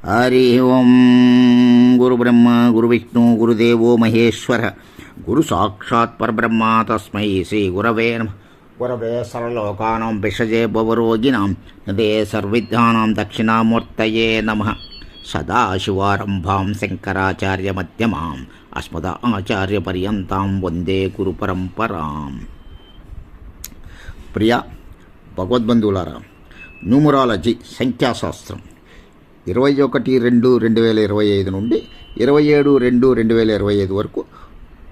హరి ఓం గురు బ్రహ్మ గురు విష్ణు గురుదేవో మహేశ్వర గురు సాక్షాత్ పరబ్రహ్మ తస్మై శ్రీ గురవే నమ గురవే సర్వలోకానం విషజే భవరోగిణాం నదే సర్విద్యానాం దక్షిణామూర్తయే నమ సదాశివారంభాం శంకరాచార్యమధ్యమాం అస్మద ఆచార్యపర్యంతాం వందే గురు పరంపరాం ప్రియ భగవద్బంధువులారా న్యూమరాలజీ సంఖ్యాశాస్త్రం ఇరవై ఒకటి రెండు రెండు వేల ఇరవై ఐదు నుండి ఇరవై ఏడు రెండు రెండు వేల ఇరవై ఐదు వరకు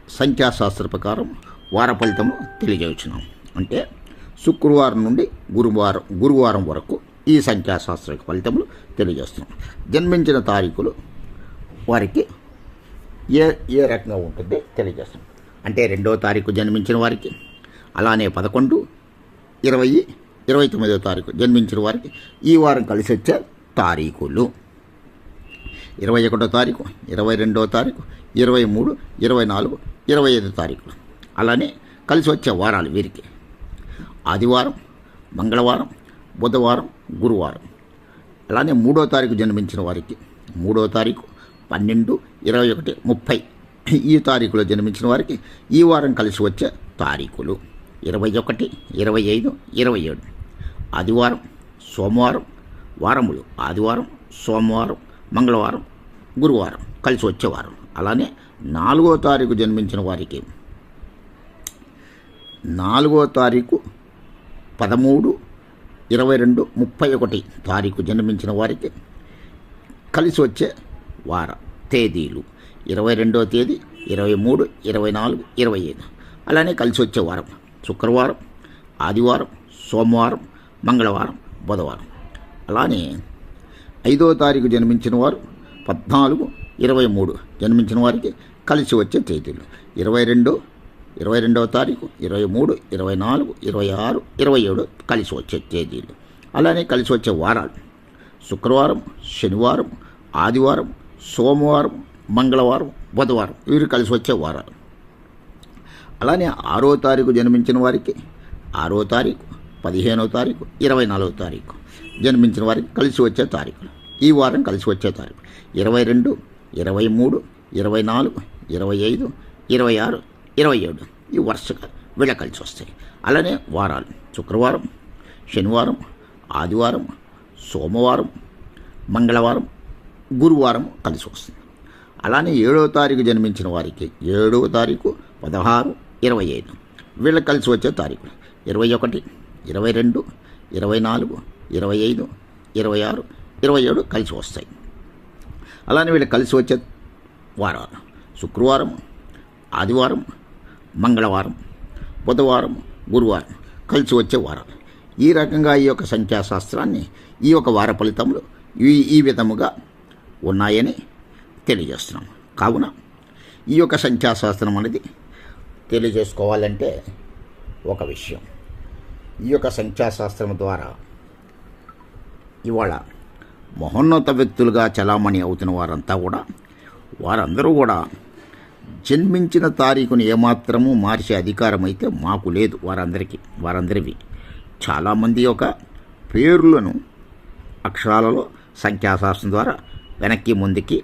సంఖ్యాశాస్త్ర ప్రకారం వార ఫలితము తెలియజేస్తున్నాం అంటే శుక్రవారం నుండి గురువారం గురువారం వరకు ఈ సంఖ్యాశాస్త్ర ఫలితములు తెలియజేస్తున్నాం. జన్మించిన తారీఖులు వారికి ఏ ఏ రకంగా ఉంటుంది తెలియజేస్తాం అంటే రెండవ తారీఖు జన్మించిన వారికి అలానే పదకొండు ఇరవై ఇరవై తొమ్మిదో తారీఖు జన్మించిన వారికి ఈ వారం కలిసి వచ్చే తారీఖులు. ఇరవై ఒకటో తారీఖు ఇరవై రెండవ తారీఖు ఇరవై మూడు ఇరవై నాలుగు ఇరవై ఐదు తారీఖులు. అలానే కలిసి వచ్చే వారాలు వీరికి. ఆదివారం మంగళవారం బుధవారం గురువారం. అలానే మూడో తారీఖు జన్మించిన వారికి. మూడో తారీఖు పన్నెండు ఇరవై ఒకటి ముప్పై. ఈ తారీఖులో జన్మించిన వారికి ఈ వారం కలిసి వచ్చే తారీఖులు. ఇరవై ఒకటి ఇరవై ఐదు ఇరవై ఏడు. ఆదివారం సోమవారం వారములు ఆదివారం సోమవారం మంగళవారం గురువారం కలిసి వచ్చేవారం అలానే నాలుగో తారీఖు జన్మించిన వారికి నాలుగో తారీఖు పదమూడు ఇరవై రెండు ముప్పై ఒకటి తారీఖు జన్మించిన వారికి కలిసి వచ్చే వార తేదీలు. ఇరవై రెండవ తేదీ ఇరవై మూడు ఇరవై నాలుగు ఇరవై ఐదు. అలానే కలిసి వచ్చే వారం శుక్రవారం ఆదివారం సోమవారం మంగళవారం బుధవారం. అలానే ఐదో తారీఖు జన్మించిన వారు పద్నాలుగు ఇరవై మూడు జన్మించిన వారికి కలిసి వచ్చే తేదీలు. ఇరవై రెండు ఇరవై రెండవ తారీఖు ఇరవై మూడు ఇరవై నాలుగు ఇరవై ఆరు ఇరవై ఏడు కలిసి వచ్చే తేదీలు. అలానే కలిసి వచ్చే వారాలు. శుక్రవారం శనివారం ఆదివారం సోమవారం మంగళవారం బుధవారం వీరు కలిసి వచ్చే వారాలు. అలానే ఆరో తారీఖు జన్మించిన వారికి ఆరో తారీఖు పదిహేనవ తారీఖు ఇరవై నాలుగో తారీఖు. జన్మించిన వారికి కలిసి వచ్చే తారీఖులు ఈ వారం కలిసి వచ్చే తారీఖు. ఇరవై రెండు ఇరవై మూడు ఇరవై నాలుగు ఇరవై ఐదు ఇరవై ఆరు ఇరవై ఏడు. ఈ వరుసగా వీళ్ళ కలిసి వస్తాయి. అలానే వారాలు. శుక్రవారం శనివారం ఆదివారం సోమవారం మంగళవారం గురువారం కలిసి వస్తుంది అలానే ఏడవ తారీఖు జన్మించిన వారికి ఏడవ తారీఖు పదహారు ఇరవై ఐదు. వీళ్ళకి కలిసి వచ్చే తారీఖు ఇరవై ఒకటి ఇరవై రెండు ఇరవై నాలుగు ఇరవై ఐదు ఇరవై ఆరు ఇరవై ఏడు కలిసి వస్తాయి. అలానే వీళ్ళు కలిసి వచ్చే వారాలు శుక్రవారం ఆదివారం మంగళవారం బుధవారం గురువారం కలిసి వచ్చే వారాలు ఈ రకంగా ఈ యొక్క సంఖ్యాశాస్త్రాన్ని ఈ యొక్క వార ఫలితములు ఈ ఈ విధముగా ఉన్నాయని తెలియజేస్తున్నాం. కావున ఈ యొక్క సంఖ్యాశాస్త్రం అనేది తెలియజేసుకోవాలంటే ఒక విషయం. ఈ యొక్క సంఖ్యాశాస్త్రం ద్వారా ఇవాళ మహోన్నత వ్యక్తులుగా చలామణి అవుతున్న వారంతా కూడా వారందరూ కూడా జన్మించిన తారీఖును ఏమాత్రము మార్చే అధికారం అయితే మాకు లేదు వారందరికీ వారందరివి. చాలామంది యొక్క పేర్లను అక్షరాలలో సంఖ్యాశాస్త్రం ద్వారా వెనక్కి ముందుకి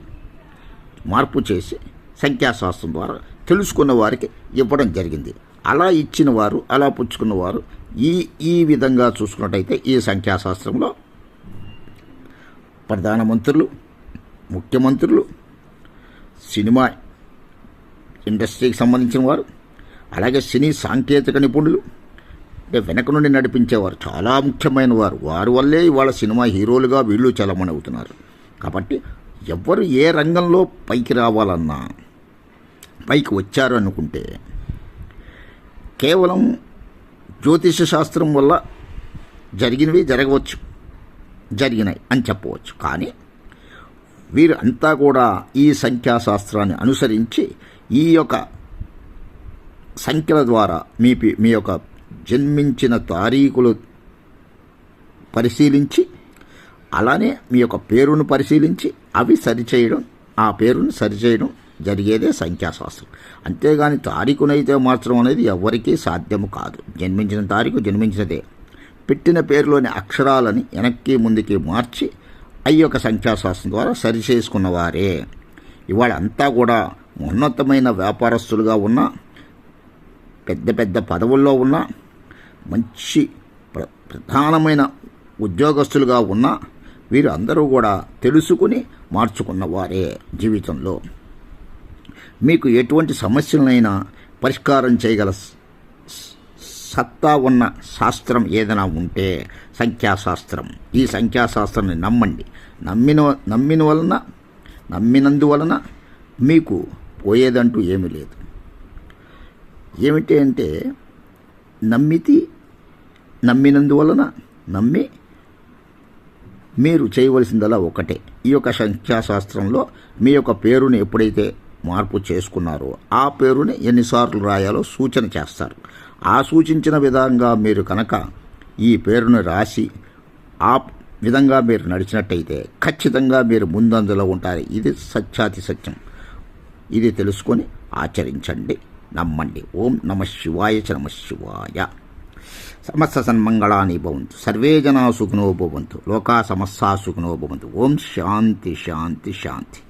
మార్పు చేసి సంఖ్యాశాస్త్రం ద్వారా తెలుసుకున్న వారికి ఇవ్వడం జరిగింది. అలా ఇచ్చిన వారు అలా పుచ్చుకున్న వారు ఈ ఈ విధంగా చూసుకున్నట్టయితే ఈ సంఖ్యాశాస్త్రంలో ప్రధానమంత్రులు ముఖ్యమంత్రులు సినిమా ఇండస్ట్రీకి సంబంధించిన వారు అలాగే సినీ సాంకేతిక నిపుణులు అంటే వెనక నుండి నడిపించేవారు చాలా ముఖ్యమైన వారు. వారి వల్లే ఇవాళ సినిమా హీరోలుగా వీళ్ళు చలమణి అవుతున్నారు కాబట్టి ఎవరు ఏ రంగంలో పైకి రావాలన్నా పైకి వచ్చారు అనుకుంటే కేవలం జ్యోతిష శాస్త్రం వల్ల జరిగినవి జరగవచ్చు జరిగినాయి అని చెప్పవచ్చు. కానీ వీరు అంతా కూడా ఈ సంఖ్యాశాస్త్రాన్ని అనుసరించి ఈ యొక్క సంఖ్యల ద్వారా మీ పి- మీ యొక్క జన్మించిన తారీఖులు పరిశీలించి అలానే మీ యొక్క పేరును పరిశీలించి అవి సరిచేయడం ఆ పేరును సరిచేయడం జరిగేదే సంఖ్యాశాస్త్రం. అంతేగాని తారీఖునైతే మార్చడం అనేది ఎవరికీ సాధ్యము కాదు. జన్మించిన తారీఖు జన్మించినదే. పెట్టిన పేరులోని అక్షరాలని వెనక్కి ముందుకి మార్చి అయ్యి ఒక సంఖ్యాశాస్త్రం ద్వారా సరిచేసుకున్నవారే ఇవాళ అంతా కూడా ఉన్నతమైన వ్యాపారస్తులుగా ఉన్న పెద్ద పెద్ద పదవుల్లో ఉన్న మంచి ప్ర- ప్రధానమైన ఉద్యోగస్తులుగా ఉన్న వీరు అందరూ కూడా తెలుసుకుని మార్చుకున్నవారే జీవితంలో. మీకు ఎటువంటి సమస్యలనైనా పరిష్కారం చేయగల సత్తా ఉన్న శాస్త్రం ఏదైనా ఉంటే సంఖ్యాశాస్త్రం. ఈ సంఖ్యాశాస్త్రాన్ని నమ్మండి. నమ్మిన నమ్మిన వలన నమ్మినందువలన మీకు పోయేదంటూ ఏమీ లేదు. ఏమిటి అంటే నమ్మితి నమ్మినందువలన నమ్మి మీరు చేయవలసిందలా ఒకటే. ఈ యొక్క సంఖ్యాశాస్త్రంలో మీ యొక్క పేరుని ఎప్పుడైతే మార్పు చేసుకున్నారో ఆ పేరుని ఎన్నిసార్లు రాయాలో సూచన చేస్తారు. ఆ సూచించిన విధంగా మీరు కనుక ఈ పేరును రాసి ఆ విధంగా మీరు నడిచినట్టయితే ఖచ్చితంగా మీరు ముందంజలో ఉంటారు. ఇది సత్యాతి సత్యం ఇది తెలుసుకొని ఆచరించండి. నమ్మండి. ఓం నమ శివాయ చ నమ శివాయ. సమస్త సన్మంగళాని భవంతు. సర్వే జనా సుఖినో భవంతు. లోకా సమస్తా సుఖినో భవంతు. ఓం శాంతి శాంతి శాంతి.